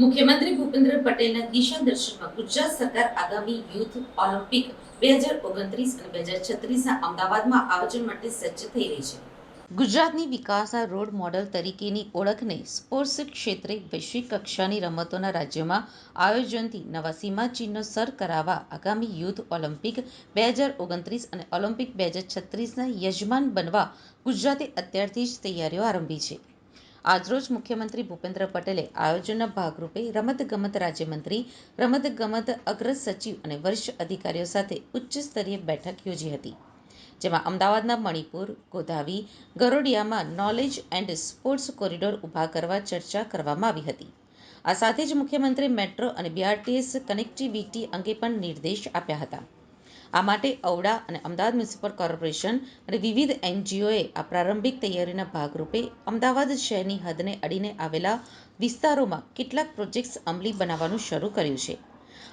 પટેલના દિશા દર્શનમાં ગુજરાત સરકાર આગામી યુથ ઓલિમ્પિક બે હજાર ઓગણત્રીસ અને બે હજાર છત્રીસના અમદાવાદમાં આયોજન માટે સજ્જ થઈ રહી છે. ગુજરાતની વિકાસના રોડ મોડલ તરીકેની ઓળખને સ્પોર્ટ્સ ક્ષેત્રે વૈશ્વિક કક્ષાની રમતોના રાજ્યમાં આયોજનથી નવા સીમાચિહ્નો સર કરાવવા આગામી યુથ ઓલિમ્પિક બે હજાર ઓગણત્રીસ અને ઓલિમ્પિક બે હજાર છત્રીસના યજમાન બનવા ગુજરાતે અત્યારથી જ તૈયારીઓ આરંભી છે. આજરોજ મુખ્યમંત્રી ભૂપેન્દ્ર પટેલે આયોજનના ભાગરૂપે રમતગમત રાજ્યમંત્રી, રમતગમત અગ્ર સચિવ અને વરિષ્ઠ અધિકારીઓ સાથે ઉચ્ચ સ્તરીય બેઠક યોજી હતી, જેમાં અમદાવાદના મણિપુર, ગોધાવી, ગરોડિયામાં નોલેજ એન્ડ સ્પોર્ટ્સ કોરિડોર ઊભા કરવા ચર્ચા કરવામાં આવી હતી. આ સાથે જ મુખ્યમંત્રી મેટ્રો અને બીઆરટીએસ કનેક્ટિવિટી અંગે પણ નિર્દેશ આપ્યા હતા. આ માટે ઔડા અને અમદાવાદ મ્યુનિસિપલ કોર્પોરેશન અને વિવિધ એનજીઓએ આ પ્રારંભિક તૈયારીના ભાગરૂપે અમદાવાદ શહેરની હદને અડીને આવેલા વિસ્તારોમાં કેટલાક પ્રોજેક્ટ્સ અમલી બનાવવાનું શરૂ કર્યું છે.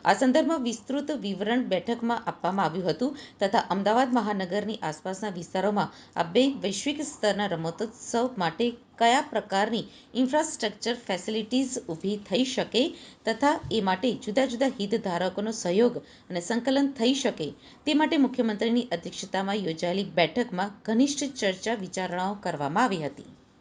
આ સંદર્ભમાં વિસ્તૃત વિવરણ બેઠકમાં આપવામાં આવ્યું હતું તથા અમદાવાદ મહાનગરની આસપાસના વિસ્તારોમાં આ બે વૈશ્વિક સ્તરના રમતોત્સવ માટે કયા પ્રકારની ઇન્ફ્રાસ્ટ્રક્ચર ફેસિલિટીઝ ઊભી થઈ શકે તથા એ માટે જુદા જુદા હિતધારકોનો સહયોગ અને સંકલન થઈ શકે તે માટે મુખ્યમંત્રીની અધ્યક્ષતામાં યોજાયેલી બેઠકમાં ઘનિષ્ઠ ચર્ચા વિચારણાઓ કરવામાં આવી હતી.